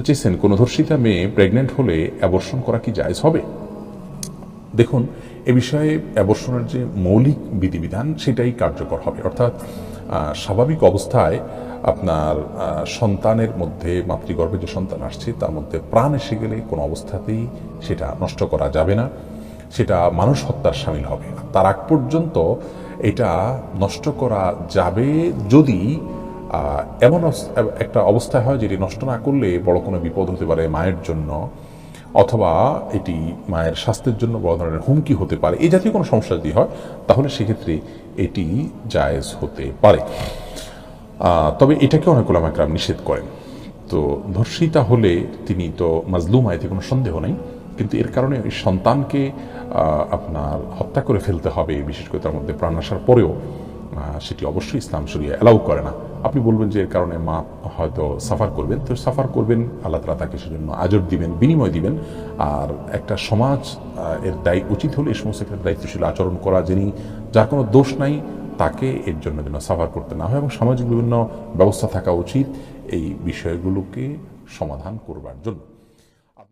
চেয়েছেন কোনো ধর্ষিতা মেয়ে প্রেগনেন্ট হলে অ্যাবর্শন করা কি জায়জ হবে? দেখুন, এ বিষয়ে অ্যাবর্শনের যে মৌলিক বিধিবিধান, সেটাই কার্যকর হবে। অর্থাৎ স্বাভাবিক অবস্থায় আপনার সন্তানের মধ্যে, মাতৃগর্ভে যে সন্তান আসছে, তার মধ্যে প্রাণ এসে গেলে কোনো অবস্থাতেই সেটা নষ্ট করা যাবে না। সেটা মানুষ হত্যার সামিল হবে। তার আগ পর্যন্ত এটা নষ্ট করা যাবে যদি এমন একটা অবস্থায় হয় যেটি নষ্ট না করলে বড় কোনো বিপদ হতে পারে মায়ের জন্য, অথবা এটি মায়ের স্বাস্থ্যের জন্য বড় ধরনের হুমকি হতে পারে। এই জাতীয় কোনো সমস্যা যদি হয়, তাহলে সেক্ষেত্রে এটি জায়েজ হতে পারে। তবে এটাকে অনেক ওলামাকরাম নিষেধ করেন। তো ধর্ষিতা হলে তিনি তো মাজলুম, এতে কোনো সন্দেহ নেই, কিন্তু এর কারণে ওই সন্তানকে আপনার হত্যা করে ফেলতে হবে, বিশেষ করে তার মধ্যে প্রাণ আসার পরেও। সেটি অবশ্যই ইসলাম শরিয়া অ্যালাউ করে না। আপনি বলবেন যে এর কারণে মা হয়তো সাফার করবেন। তো সাফার করবেন, আল্লাহ তালা তাকে সেজন্য আজর দিবেন, বিনিময় দিবেন। আর একটা সমাজ এর দায়ী উচিত হলে এই সমস্ত ক্ষেত্রে দায়িত্বশীল আচরণ করা যিনি, যার কোনো দোষ নাই, তাকে এর জন্য যেন সাফার করতে না হয় এবং সামাজিক বিভিন্ন ব্যবস্থা থাকা উচিত। এই বিষয়গুলোকে সমাধান করবার জন্য।